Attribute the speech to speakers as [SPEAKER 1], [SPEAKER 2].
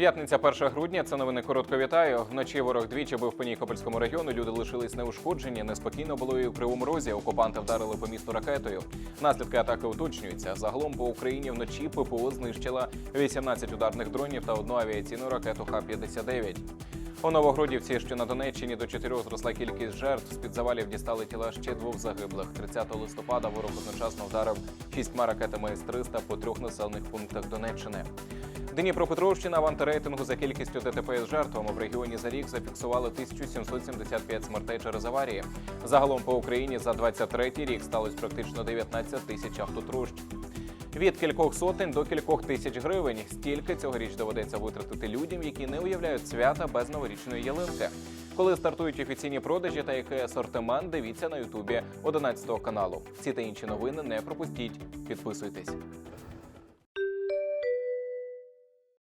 [SPEAKER 1] П'ятниця 1 грудня. Це новини коротко вітаю. Вночі ворог двічі бив по Нікопольському району. Люди лишились неушкоджені. Неспокійно було і у кривому розі. Окупанти вдарили по місту ракетою. Наслідки атаки уточнюються. Загалом по Україні вночі ППО знищила 18 ударних дронів та одну авіаційну ракету Х-59. У Новогродівці, що на Донеччині, до чотирьох зросла кількість жертв. З під завалів дістали тіла ще двох загиблих. 30 листопада ворог одночасно вдарив шістьма ракетами С-300 по трьох населених пунктах Донеччини. Дніпропетровщина в антирейтингу за кількістю ДТП з жертвами в регіоні за рік зафіксували 1775 смертей через аварії. Загалом по Україні за 23 рік сталося практично 19 тисяч автотрощ. Від кількох сотень до кількох тисяч гривень стільки цьогоріч доведеться витратити людям, які не уявляють свята без новорічної ялинки. Коли стартують офіційні продажі та який асортимент, дивіться на Ютубі 11 каналу. Ці та інші новини не пропустіть. Підписуйтесь.